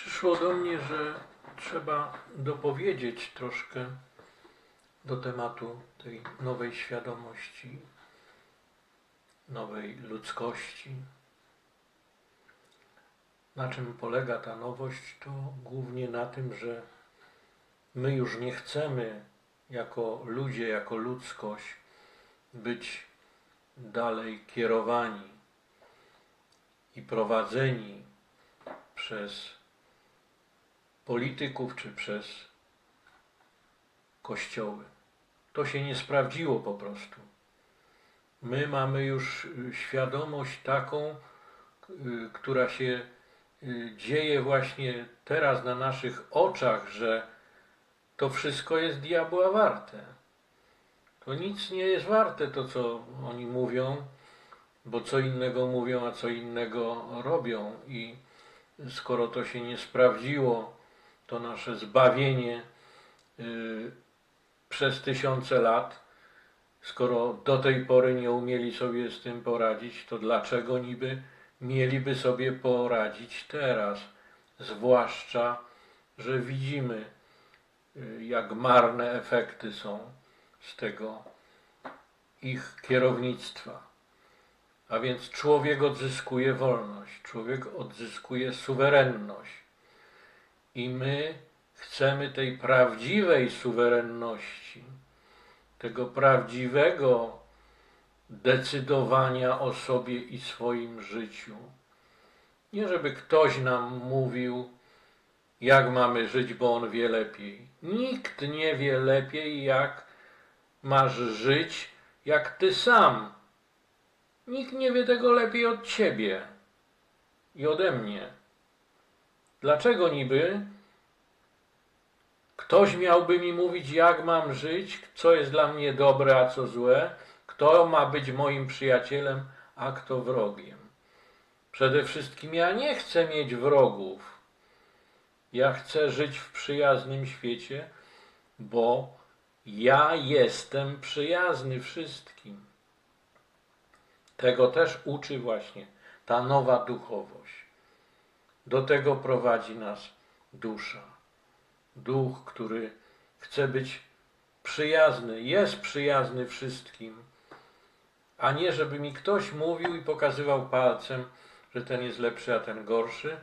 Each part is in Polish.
Przyszło do mnie, że trzeba dopowiedzieć troszkę do tematu tej nowej świadomości, nowej ludzkości. Na czym polega ta nowość? To głównie na tym, że my już nie chcemy jako ludzie, jako ludzkość być dalej kierowani i prowadzeni przez polityków czy przez kościoły. To się nie sprawdziło po prostu. My mamy już y, świadomość taką, y, która się y, dzieje właśnie teraz na naszych oczach, że to wszystko jest diabła warte. To nic nie jest warte to, co oni mówią, bo co innego mówią, a co innego robią. I skoro to się nie sprawdziło, to nasze zbawienie y, przez tysiące lat, skoro do tej pory nie umieli sobie z tym poradzić, to dlaczego niby mieliby sobie poradzić teraz? Zwłaszcza, że widzimy, y, jak marne efekty są z tego ich kierownictwa. A więc człowiek odzyskuje wolność, człowiek odzyskuje suwerenność. I my chcemy tej prawdziwej suwerenności, tego prawdziwego decydowania o sobie i swoim życiu. Nie żeby ktoś nam mówił, jak mamy żyć, bo on wie lepiej. Nikt nie wie lepiej, jak masz żyć, jak ty sam. Nikt nie wie tego lepiej od ciebie i ode mnie. Dlaczego niby ktoś miałby mi mówić, jak mam żyć, co jest dla mnie dobre, a co złe, kto ma być moim przyjacielem, a kto wrogiem? Przede wszystkim ja nie chcę mieć wrogów. Ja chcę żyć w przyjaznym świecie, bo ja jestem przyjazny wszystkim. Tego też uczy właśnie ta nowa duchowość. Do tego prowadzi nas dusza. Duch, który chce być przyjazny, jest przyjazny wszystkim, a nie żeby mi ktoś mówił i pokazywał palcem, że ten jest lepszy, a ten gorszy,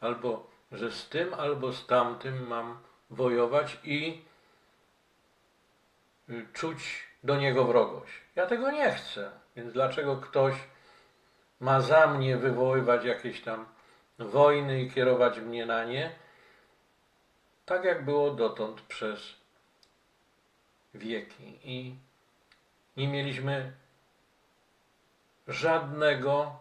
albo że z tym, albo z tamtym mam wojować i y, czuć do niego wrogość. Ja tego nie chcę, więc dlaczego ktoś ma za mnie wywoływać jakieś tam wojny i kierować mnie na nie, tak jak było dotąd przez wieki. I nie mieliśmy żadnego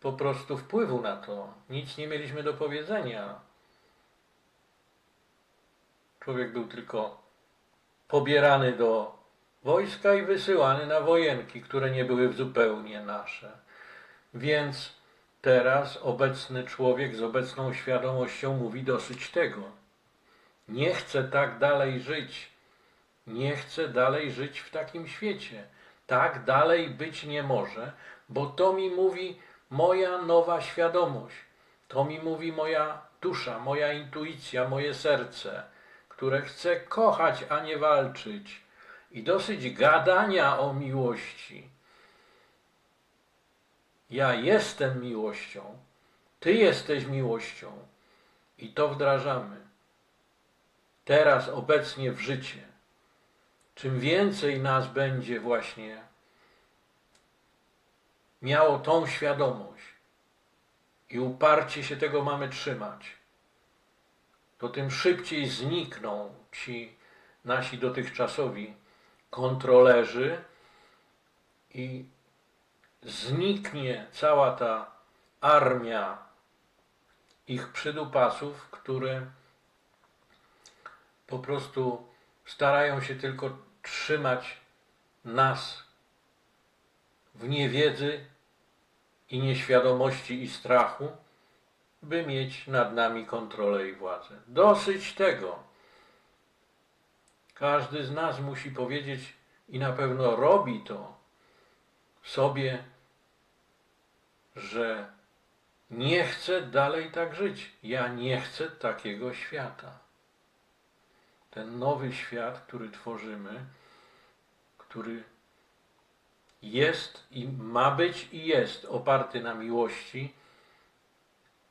po prostu wpływu na to. Nic nie mieliśmy do powiedzenia. Człowiek był tylko pobierany do wojska i wysyłany na wojenki, które nie były zupełnie nasze. Więc Teraz obecny człowiek z obecną świadomością mówi dosyć tego. Nie chcę tak dalej żyć. Nie chcę dalej żyć w takim świecie. Tak dalej być nie może, bo to mi mówi moja nowa świadomość. To mi mówi moja dusza, moja intuicja, moje serce, które chce kochać, a nie walczyć. I dosyć gadania o miłości ja jestem miłością, Ty jesteś miłością i to wdrażamy. Teraz, obecnie w życie. Czym więcej nas będzie właśnie miało tą świadomość i uparcie się tego mamy trzymać, to tym szybciej znikną ci nasi dotychczasowi kontrolerzy i zniknie cała ta armia ich przydupasów, które po prostu starają się tylko trzymać nas w niewiedzy i nieświadomości i strachu, by mieć nad nami kontrolę i władzę. Dosyć tego. Każdy z nas musi powiedzieć i na pewno robi to sobie, że Nie chcę dalej tak żyć. Ja nie chcę takiego świata. Ten nowy świat, który tworzymy, który jest i ma być i jest oparty na miłości,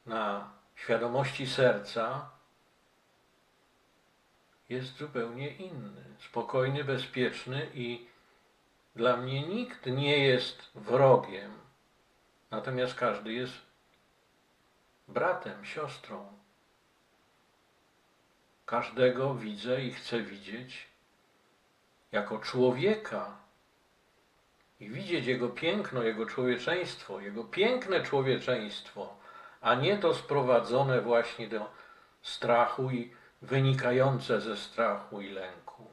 na świadomości serca, jest zupełnie inny, spokojny, bezpieczny i dla mnie nikt nie jest wrogiem, natomiast każdy jest bratem, siostrą. Każdego widzę i chcę widzieć jako człowieka i widzieć jego piękno, jego człowieczeństwo, jego piękne człowieczeństwo, a nie to sprowadzone właśnie do strachu i wynikające ze strachu i lęku.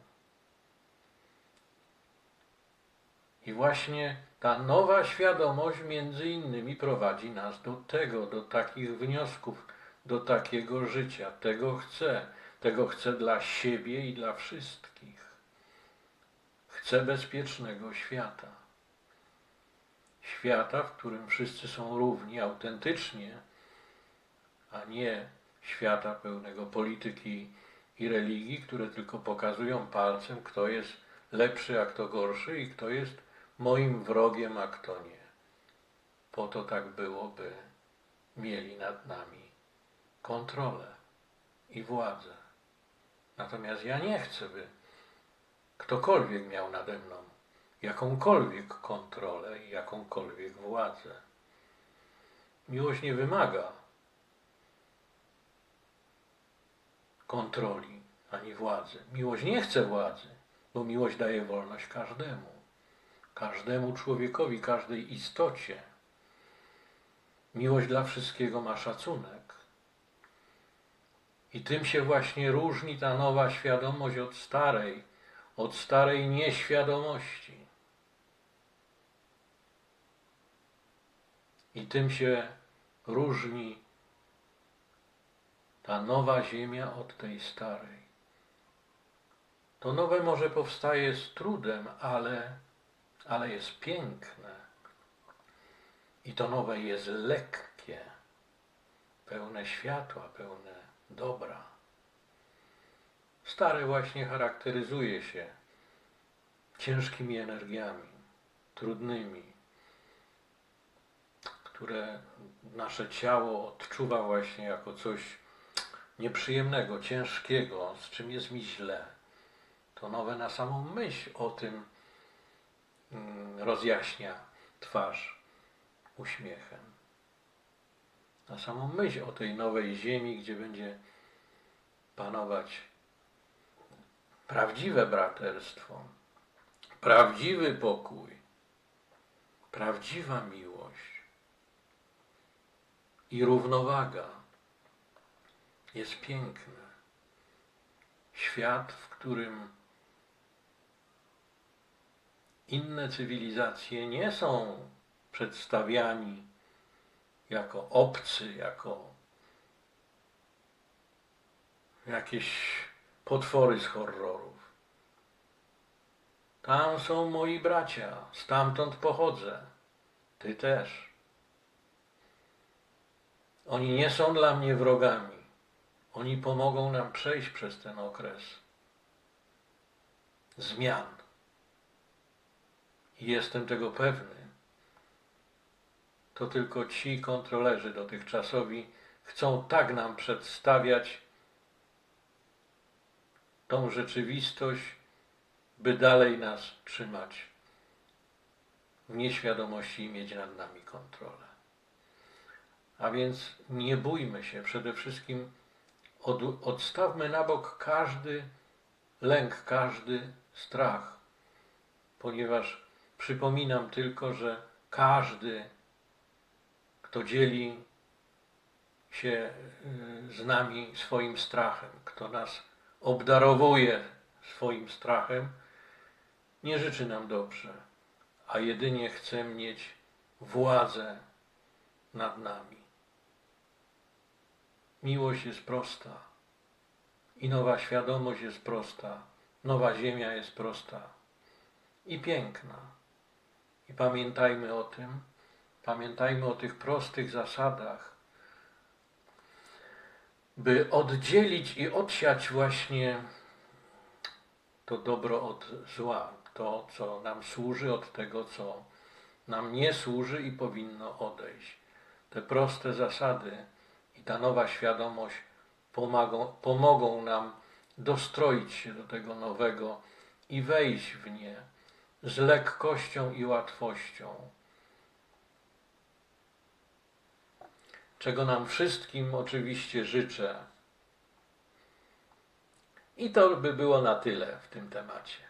I właśnie ta nowa świadomość między innymi prowadzi nas do tego, do takich wniosków, do takiego życia. Tego chcę, tego chcę dla siebie i dla wszystkich. Chcę bezpiecznego świata. Świata, w którym wszyscy są równi autentycznie, a nie świata pełnego polityki i religii, które tylko pokazują palcem, kto jest lepszy, a kto gorszy i kto jest moim wrogiem, a kto nie. Po to tak było, by mieli nad nami kontrolę i władzę. Natomiast ja nie chcę, by ktokolwiek miał nade mną jakąkolwiek kontrolę i jakąkolwiek władzę. Miłość nie wymaga kontroli ani władzy. Miłość nie chce władzy, bo miłość daje wolność każdemu, każdemu człowiekowi, każdej istocie. Miłość dla wszystkiego ma szacunek. I tym się właśnie różni ta nowa świadomość od starej, od starej nieświadomości. I tym się różni ta nowa ziemia od tej starej. To nowe może powstaje z trudem, ale, ale jest piękne. I to nowe jest lekkie, pełne światła, pełne dobra. Stare właśnie charakteryzuje się ciężkimi energiami, trudnymi, które nasze ciało odczuwa właśnie jako coś nieprzyjemnego, ciężkiego, z czym jest mi źle. To nowe na samą myśl o tym rozjaśnia twarz uśmiechem. Na samą myśl o tej nowej ziemi, gdzie będzie panować prawdziwe braterstwo, prawdziwy pokój, prawdziwa miłość i równowaga jest piękne. Świat, w którym inne cywilizacje nie są przedstawiani jako obcy, jako jakieś potwory z horrorów. Tam są moi bracia, stamtąd pochodzę. Ty też. Oni nie są dla mnie wrogami. Oni pomogą nam przejść przez ten okres zmian. I jestem tego pewny. To tylko ci kontrolerzy dotychczasowi chcą tak nam przedstawiać tą rzeczywistość, by dalej nas trzymać w nieświadomości i mieć nad nami kontrolę. A więc nie bójmy się, przede wszystkim od, odstawmy na bok każdy lęk, każdy strach, ponieważ przypominam tylko, że każdy, kto dzieli się y, z nami swoim strachem, kto nas obdarowuje swoim strachem, nie życzy nam dobrze, a jedynie chce mieć władzę nad nami. Miłość jest prosta i nowa świadomość jest prosta, nowa ziemia jest prosta i piękna. I pamiętajmy o tym, pamiętajmy o tych prostych zasadach, by oddzielić i odsiać właśnie to dobro od zła, to, co nam służy, od tego, co nam nie służy i powinno odejść. Te proste zasady i ta nowa świadomość pomagą, pomogą nam dostroić się do tego nowego i wejść w nie z lekkością i łatwością. Czego nam wszystkim oczywiście życzę. I to by było na tyle w tym temacie.